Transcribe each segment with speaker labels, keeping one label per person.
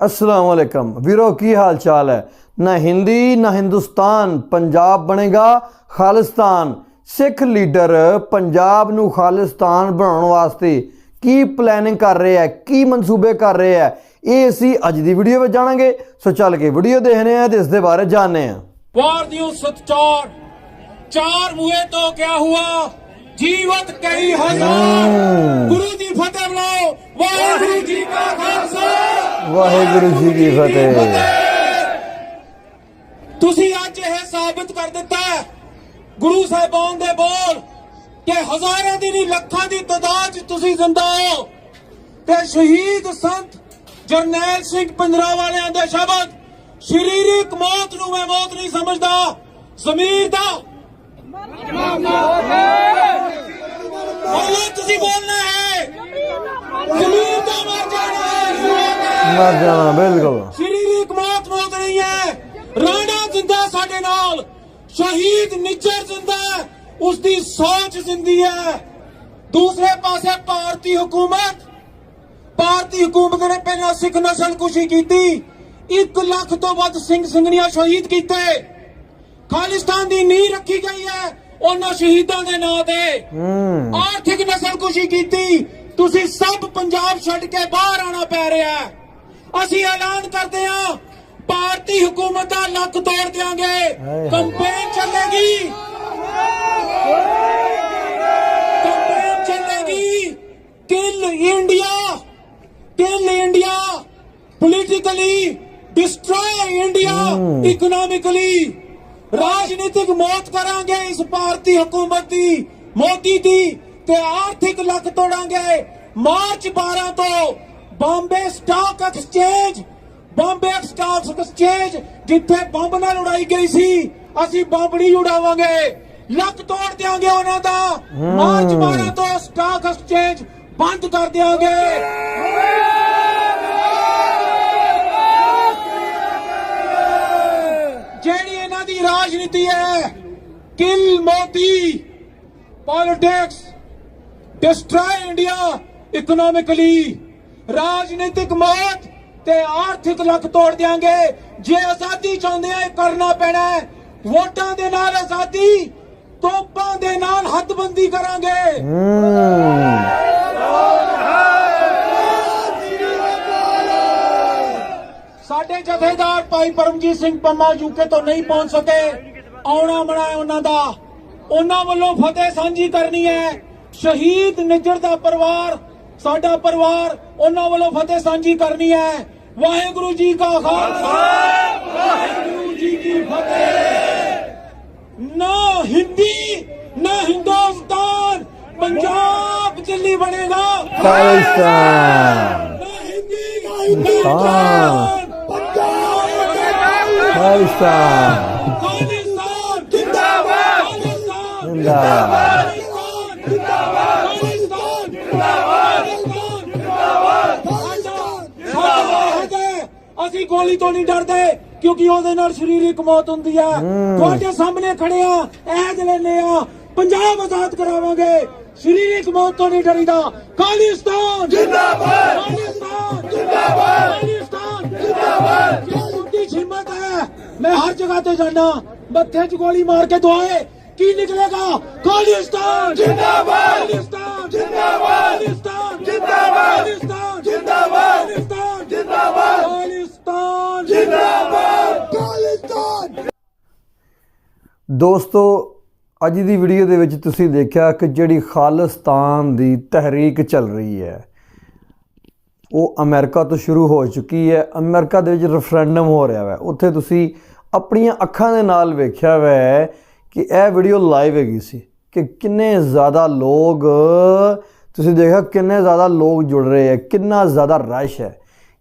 Speaker 1: ਅਸਲਾਮ ਅਲੈਕਮ। ਵੀਰੋ, ਕੀ ਹਾਲ ਚਾਲ ਹੈ? ਨਾ ਹਿੰਦੀ, ਨਾ ਹਿੰਦੁਸਤਾਨ, ਪੰਜਾਬ ਬਣੇਗਾ ਖਾਲਿਸਤਾਨ। ਸਿੱਖ ਲੀਡਰ ਪੰਜਾਬ ਨੂੰ ਖਾਲਿਸਤਾਨ ਬਣਾਉਣ ਵਾਸਤੇ ਕੀ ਪਲੈਨਿੰਗ ਕਰ ਰਿਹਾ ਹੈ, ਕੀ ਮਨਸੂਬੇ ਕਰ ਰਹੇ ਹੈ, ਇਹ ਅਸੀਂ ਅੱਜ ਦੀ ਵੀਡੀਓ ਵਿੱਚ ਜਾਣਾਂਗੇ। ਸੋ ਚੱਲ ਕੇ ਵੀਡੀਓ ਦੇਖਨੇ ਆ ਤੇ ਇਸ ਦੇ ਬਾਰੇ ਜਾਣਨੇ ਆ
Speaker 2: ਵਾਰ ਦਿਓ ਸਤਚਾਰ, ਚਾਰ ਮੂਹੇ ਤੋਂ ਕਿਆ ਹੁਆ? ਜੀਵਤ ਕਈ ਹਜ਼ਾਰ।
Speaker 1: ਵਾਹਿਗੁਰੂ ਜੀ ਕੀ ਫਤਿਹ।
Speaker 2: ਤੁਸੀਂ ਅੱਜ ਇਹ ਸਾਬਤ ਕਰ ਦਿੱਤਾ ਗੁਰੂ ਸਾਹਿਬਾਨ ਦੇ ਬੋਲ, ਕਿ ਹਜ਼ਾਰਾਂ ਦੀ ਨਹੀਂ, ਲੱਖਾਂ ਦੀ ਤਾਦਾਦ ਤੁਸੀਂ ਜ਼ਿੰਦਾ ਹੋ। ਤੇ ਸ਼ਹੀਦ ਸੰਤ ਜਰਨੈਲ ਸਿੰਘ ਪਿੰਜਰਾ ਵਾਲਿਆਂ ਦੇ ਸ਼ਬਦ ਸਰੀਰਕ ਮੌਤ ਨੂੰ ਮੈਂ ਮੌਤ ਨਹੀਂ ਸਮਝਦਾ, ਜ਼ਮੀਰ ਦਾ। ਬੋਲੋ, ਤੁਸੀਂ ਬੋਲਣਾ ਹੈ। ਜ਼ਮੀਰ ਦਾ ਮਰ ਜਾਣਾ।
Speaker 1: ਮਰ ਜਾਣਾ ਬਿਲਕੁਲ।
Speaker 2: ਸਰੀਰਕ ਮੌਤ ਮੌਤ ਨਹੀਂ ਹੈ ਰਾਣਾ ਜਿੰਦਾ ਸਾਡੇ ਨਾਲ ਸ਼ਹੀਦ ਨਿੱਜਰ ਜਿੰਦਾ ਉਸ ਦੀ ਸੋਚ ਜ਼ਿੰਦੀ ਹੈ। ਦੂਸਰੇ ਪਾਸੇ ਭਾਰਤੀ ਹਕੂਮਤ ਭਾਰਤੀ ਹਕੂਮਤ ਨੇ ਪਹਿਲਾਂ ਸਿੱਖ ਨਸਲ ਕੁਸ਼ੀ ਕੀਤੀ 1 ਲੱਖ ਤੋਂ ਵੱਧ ਸਿੰਘ ਸਿੰਘਣੀਆਂ ਸ਼ਹੀਦ ਕੀਤੇ। ਖਾਲਿਸਤਾਨ ਦੀ ਨੀਂਹ ਰੱਖੀ ਗਈ ਹੈ ਉਹਨਾਂ ਸ਼ਹੀਦਾਂ ਦੇ ਨਾਂ ਤੇ। ਆਰਥਿਕ ਨਸਲ ਕੁਸ਼ੀ ਕੀਤੀ ਤੁਸੀਂ ਸਭ ਪੰਜਾਬ ਛੱਡ ਕੇ ਬਾਹਰ ਆਣਾ ਪੈ ਰਿਹਾ ਹੈ। ਅਸੀਂ ਐਲਾਨ ਕਰਦੇ ਹਾਂ ਭਾਰਤੀ ਹਕੂਮਤ ਦਾ ਲੱਕ ਤੋੜ ਦਿਆਂਗੇ।
Speaker 1: ਹਾਏ।
Speaker 2: ਕੰਪੇਨ ਚੱਲੇਗੀ। ਕੰਪੇਨ ਚੱਲੇਗੀ। Kill India kill India politically destroy India economically ਰਾਜਨੀਤਿਕ ਮੌਤ ਕਰਾਂਗੇ ਇਸ ਭਾਰਤੀ ਹਕੂਮਤ ਦੀ ਮੋਦੀ ਦੀ ਤੇ ਆਰਥਿਕ ਲੱਕ ਤੋੜਾਂਗੇ। ਮਾਰਚ 12 ਤੋਂ Bombay stock exchange Bombay stock exchange ਜਿੱਥੇ ਬੰਬ ਨਾਲ ਉਡਾਈ ਗਈ ਸੀ ਅਸੀਂ ਬੰਬ ਨਹੀਂ ਉਡਾਵਾਂਗੇ। ਲੱਕ ਤੋੜ ਦਿਆਂਗੇ ਉਹਨਾਂ ਦਾ। ਮਾਰਚ 12 ਤੋਂ ਸਟਾਕ ਐਕਸਚੇਂਜ ਬੰਦ ਕਰ ਦਿਆਂਗੇ। ਜਿਹੜੀ ਇਹਨਾਂ ਦੀ ਰਾਜਨੀਤੀ ਹੈ kill Modi politics destroy India economically ਰਾਜਨੀਤਿਕ ਮੌਤ ਤੇ ਆਰਥਿਕ ਲੱਕ ਤੋੜ ਦਿਆਂਗੇ। ਜੇ ਆਜ਼ਾਦੀ ਚਾਹੁੰਦੇ ਆ, ਇਹ ਕਰਨਾ ਪੈਣਾ ਹੈ। ਵੋਟਾਂ ਦੇ ਨਾਲ ਆਜ਼ਾਦੀ, ਤੋਪਾਂ ਦੇ ਨਾਲ ਹੱਦਬੰਦੀ ਕਰਾਂਗੇ। ਸਾਡੇ ਜਥੇਦਾਰ ਭਾਈ ਪਰਮਜੀਤ ਸਿੰਘ ਪੰਮਾ ਯੂਕੇ ਤੋਂ ਨਹੀਂ ਪਹੁੰਚ ਸਕੇ। ਆਉਣਾ ਮਨਾ ਉਹਨਾਂ ਦਾ। ਉਹਨਾਂ ਵੱਲੋਂ ਫਤਿਹ ਸਾਂਝੀ ਕਰਨੀ ਹੈ। ਸ਼ਹੀਦ ਨਿੱਜਰ ਦਾ ਪਰਿਵਾਰ ਸਾਡਾ ਪਰਿਵਾਰ ਉਹਨਾਂ ਵੱਲੋਂ ਫਤਿਹ ਸਾਂਝੀ ਕਰਨੀ ਹੈ। ਵਾਹਿਗੁਰੂ ਜੀ ਕਾ ਖਾਲਸਾ। ਵਾਹਿਗੁਰੂ ਜੀ ਕੀ ਫਤਿਹ। ਨਾ ਹਿੰਦੀ ਨਾ ਹਿੰਦੁਸਤਾਨ। ਪੰਜਾਬ ਦਿੱਲੀ ਬਣੇਗਾ।
Speaker 1: ਖਾਲਿਸਤਾਨ
Speaker 2: ਨਾ ਹਿੰਦੀ ਹਿੰਦੁਸਤਾਨ। ਜਿੰਦਾਬਾਦ।
Speaker 1: ਜਿੰਦਾਬਾਦ।
Speaker 2: ਜਿੰਦਾਬਾਦ ਜਿੰਦਾਬਾਦ ਅਸੀਂ ਗੋਲੀ ਤੋਂ ਨਹੀਂ ਡਰਦੇ ਕਿਉਂਕਿ ਉਹਦੇ ਨਾਲ ਸਰੀਰਕ ਮੌਤ ਹੁੰਦੀ ਹੈ। ਤੁਹਾਡੇ ਸਾਹਮਣੇ ਖੜੇ ਆ ਐਦ ਲੈਨੇ ਆ ਪੰਜਾਬ ਆਜ਼ਾਦ ਕਰਾਵਾਂਗੇ। ਸਰੀਰਕ ਮੌਤ ਤੋਂ ਨਹੀਂ ਡਰੀਦਾ। ਖਾਲਿਸਤਾਨ ਜਿੰਦਾਬਾਦ। ਖਾਲਿਸਤਾਨ ਜਿੰਦਾਬਾਦ। ਖਾਲਿਸਤਾਨ ਜਿੰਦਾਬਾਦ। ਜੇ ਤੁਹਾਡੀ ਹਿੰਮਤ ਹੈ ਮੈਂ ਹਰ ਜਗ੍ਹਾ ਤੇ ਜਾਣਾ ਮੱਥੇ 'ਚ ਗੋਲੀ ਮਾਰ ਕੇ ਦੁਆਏ ਕੀ ਨਿਕਲੇਗਾ? ਖਾਲਿਸਤਾਨ ਜਿੰਦਾਬਾਦ। ਖਾਲਿਸਤਾਨ ਜਿੰਦਾਬਾਦ। ਖਾਲਿਸਤਾਨ ਜਿੰਦਾਬਾਦ। ਖਾਲਿਸਤਾਨ ਜਿੰਦਾਬਾਦ ਖਾਲਿਸਤਾਨ ਜਿੰਦਾਬਾਦ ਖਾਲਿਸਤਾਨ ਜਿੰਦਾਬਾਦ ਖਾਲਿਸਤਾਨ
Speaker 1: ਦੋਸਤੋ, ਅੱਜ ਦੀ ਵੀਡੀਓ ਦੇ ਵਿੱਚ ਤੁਸੀਂ ਦੇਖਿਆ ਕਿ ਜਿਹੜੀ ਖਾਲਿਸਤਾਨ ਦੀ ਤਹਿਰੀਕ ਚੱਲ ਰਹੀ ਹੈ, ਉਹ ਅਮਰੀਕਾ ਤੋਂ ਸ਼ੁਰੂ ਹੋ ਚੁੱਕੀ ਹੈ। ਅਮਰੀਕਾ ਦੇ ਵਿੱਚ ਰੈਫਰੈਂਡਮ ਹੋ ਰਿਹਾ ਹੈ ਉੱਥੇ ਤੁਸੀਂ ਆਪਣੀਆਂ ਅੱਖਾਂ ਦੇ ਨਾਲ ਵੇਖਿਆ ਹੋਇਆ ਕਿ ਇਹ ਵੀਡੀਓ ਲਾਈਵ ਹੈਗੀ ਸੀ ਕਿ ਕਿੰਨੇ ਜ਼ਿਆਦਾ ਲੋਕ, ਤੁਸੀਂ ਦੇਖਿਆ ਕਿੰਨੇ ਜ਼ਿਆਦਾ ਲੋਕ ਜੁੜ ਰਹੇ ਹੈ, ਕਿੰਨਾ ਜ਼ਿਆਦਾ ਰਸ਼ ਹੈ।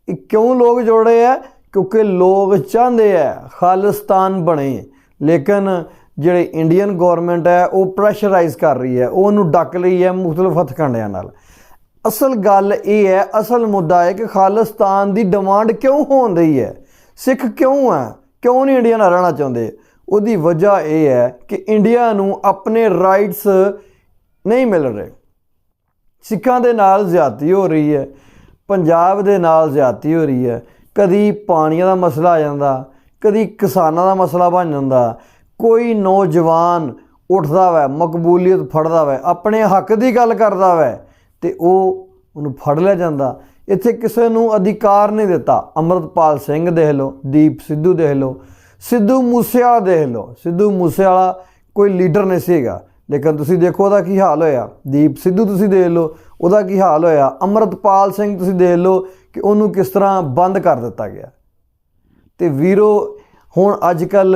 Speaker 1: ਇਹ ਕਿਉਂ ਲੋਕ ਜੁੜ ਰਹੇ ਹੈ? ਕਿਉਂਕਿ ਲੋਕ ਚਾਹੁੰਦੇ ਹੈ ਖਾਲਿਸਤਾਨ ਬਣੇ। ਲੇਕਿਨ ਜਿਹੜੇ ਇੰਡੀਅਨ ਗਵਰਨਮੈਂਟ ਹੈ, ਉਹ ਪ੍ਰੈਸ਼ਰਾਈਜ਼ ਕਰ ਰਹੀ ਹੈ। ਉਹ ਉਹਨੂੰ ਡੱਕ ਰਹੀ ਹੈ ਮੁxtਲਫ ਹਥਕੰਡਿਆਂ ਨਾਲ। ਅਸਲ ਗੱਲ ਇਹ ਹੈ, ਅਸਲ ਮੁੱਦਾ ਹੈ ਕਿ ਖਾਲਿਸਤਾਨ ਦੀ ਡਿਮਾਂਡ ਕਿਉਂ ਹੋਣ ਰਹੀ ਹੈ? ਸਿੱਖ ਕਿਉਂ ਹੈ? ਕਿਉਂ ਨਹੀਂ ਇੰਡੀਆ ਨਾਲ ਰਹਿਣਾ ਚਾਹੁੰਦੇ? ਉਹਦੀ ਵਜ੍ਹਾ ਇਹ ਹੈ ਕਿ ਇੰਡੀਆ ਨੂੰ ਆਪਣੇ ਰਾਈਟਸ ਨਹੀਂ ਮਿਲ ਰਹੇ। ਸਿੱਖਾਂ ਦੇ ਨਾਲ ਜ਼ਿਆਦਤੀ ਹੋ ਰਹੀ ਹੈ, ਪੰਜਾਬ ਦੇ ਨਾਲ ਜ਼ਿਆਦਤੀ ਹੋ ਰਹੀ ਹੈ। ਕਦੀ ਪਾਣੀਆਂ ਦਾ ਮਸਲਾ ਆ ਜਾਂਦਾ, ਕਦੀ ਕਿਸਾਨਾਂ ਦਾ ਮਸਲਾ ਬਣ ਜਾਂਦਾ ਕੋਈ ਨੌਜਵਾਨ ਉੱਠਦਾ ਵੈ, ਮਕਬੂਲੀਅਤ ਫੜਦਾ ਵੈ, ਆਪਣੇ ਹੱਕ ਦੀ ਗੱਲ ਕਰਦਾ ਵੈ ਤੇ ਉਹ ਉਹਨੂੰ ਫੜ ਲਿਆ ਜਾਂਦਾ। ਇੱਥੇ ਕਿਸੇ ਨੂੰ ਅਧਿਕਾਰ ਨਹੀਂ ਦਿੱਤਾ। ਅਮਰਤਪਾਲ ਸਿੰਘ ਦੇਖ ਲਓ, ਦੀਪ ਸਿੱਧੂ ਦੇਖ ਲਓ, ਸਿੱਧੂ ਮੂਸੇਵਾਲਾ ਦੇਖ ਲਓ। ਸਿੱਧੂ ਮੂਸੇਵਾਲਾ ਕੋਈ ਲੀਡਰ ਨਹੀਂ ਸੀਗਾ। ਲੇਕਿਨ ਤੁਸੀਂ ਦੇਖੋ ਉਹਦਾ ਕੀ ਹਾਲ ਹੋਇਆ। ਦੀਪ ਸਿੱਧੂ ਤੁਸੀਂ ਦੇਖ ਲਓ, ਉਹਦਾ ਕੀ ਹਾਲ ਹੋਇਆ। ਅਮਰਤਪਾਲ ਸਿੰਘ ਤੁਸੀਂ ਦੇਖ ਲਓ ਕਿ ਉਹਨੂੰ ਕਿਸ ਤਰ੍ਹਾਂ ਬੰਦ ਕਰ ਦਿੱਤਾ ਗਿਆ। ਤੇ ਵੀਰੋ, ਹੁਣ ਅੱਜ ਕੱਲ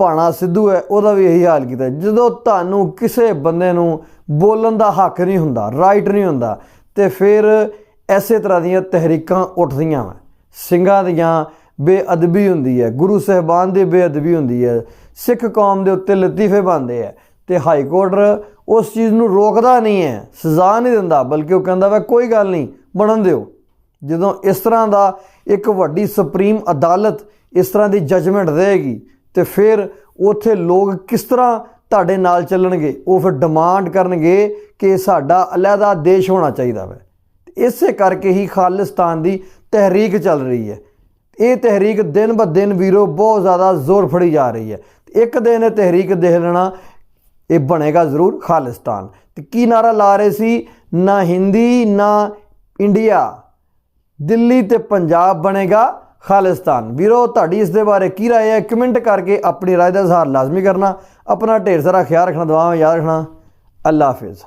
Speaker 1: ਭਾਣਾ ਸਿੱਧੂ ਹੈ, ਉਹਦਾ ਵੀ ਇਹੀ ਹਾਲ ਕੀਤਾ। ਜਦੋਂ ਤੁਹਾਨੂੰ ਕਿਸੇ ਬੰਦੇ ਨੂੰ ਬੋਲਣ ਦਾ ਹੱਕ ਨਹੀਂ ਹੁੰਦਾ ਰਾਈਟ ਨਹੀਂ ਹੁੰਦਾ, ਤੇ ਫਿਰ ਐਸੇ ਤਰ੍ਹਾਂ ਦੀਆਂ ਤਹਿਰੀਕਾਂ ਉੱਠਦੀਆਂ ਵਾ। ਸਿੰਘਾਂ ਦੀਆਂ ਬੇਅਦਬੀ ਹੁੰਦੀ ਹੈ, ਗੁਰੂ ਸਾਹਿਬਾਨ ਦੀ ਬੇਅਦਬੀ ਹੁੰਦੀ ਹੈ, ਸਿੱਖ ਕੌਮ ਦੇ ਉੱਤੇ ਲਤੀਫੇ ਬੰਦੇ ਹੈ, ਤੇ ਹਾਈ ਕੋਰਟ ਉਸ ਚੀਜ਼ ਨੂੰ ਰੋਕਦਾ ਨਹੀਂ ਹੈ, ਸਜ਼ਾ ਨਹੀਂ ਦਿੰਦਾ, ਬਲਕਿ ਉਹ ਕਹਿੰਦਾ ਵਾ, ਕੋਈ ਗੱਲ ਨਹੀਂ, ਬਣਨ ਦਿਓ। ਜਦੋਂ ਇਸ ਤਰ੍ਹਾਂ ਦਾ ਇੱਕ ਵੱਡੀ ਸੁਪਰੀਮ ਅਦਾਲਤ ਇਸ ਤਰ੍ਹਾਂ ਦੀ ਜੱਜਮੈਂਟ ਦੇਗੀ ਤੇ ਫਿਰ ਉੱਥੇ ਲੋਕ ਕਿਸ ਤਰ੍ਹਾਂ ਤੁਹਾਡੇ ਨਾਲ ਚੱਲਣਗੇ? ਉਹ ਫਿਰ ਡਿਮਾਂਡ ਕਰਨਗੇ ਕਿ ਸਾਡਾ ਅਲੱਗਾ ਦੇਸ਼ ਹੋਣਾ ਚਾਹੀਦਾ ਵੈ। ਇਸੇ ਕਰਕੇ ਹੀ ਖਾਲਿਸਤਾਨ ਦੀ ਤਹਿਰੀਕ ਚੱਲ ਰਹੀ ਹੈ। ਇਹ ਤਹਿਰੀਕ ਦਿਨ ਬ ਦਿਨ ਵੀਰੋ ਬਹੁਤ ਜ਼ਿਆਦਾ ਜ਼ੋਰ ਫੜੀ ਜਾ ਰਹੀ ਹੈ। ਇੱਕ ਦਿਨ ਇਹ ਤਹਿਰੀਕ ਦੇਖ ਲੈਣਾ, ਇਹ ਬਣੇਗਾ ਜ਼ਰੂਰ ਖਾਲਿਸਤਾਨ। ਤੇ ਕੀ ਨਾਰਾ ਲਾ ਰਹੇ ਸੀ? ਨਾ ਹਿੰਦੀ, ਨਾ ਇੰਡੀਆ। ਦਿੱਲੀ ਤੇ ਪੰਜਾਬ ਬਣੇਗਾ। ਖਾਲਿਸਤਾਨ ਵੀਰੋ ਤੁਹਾਡੀ ਇਸ ਦੇ ਬਾਰੇ ਕੀ رائے ਹੈ ਕਮੈਂਟ ਕਰਕੇ ਆਪਣੀ رائے ਦਾ ਇਜ਼ਹਾਰ ਲਾਜ਼ਮੀ ਕਰਨਾ ਆਪਣਾ ਢੇਰ ਸਾਰਾ ਖਿਆਲ ਰੱਖਣਾ ਦੁਆਵਾਂ ਯਾਦ ਰੱਖਣਾ ਅੱਲਾ ਹਾਫਿਜ਼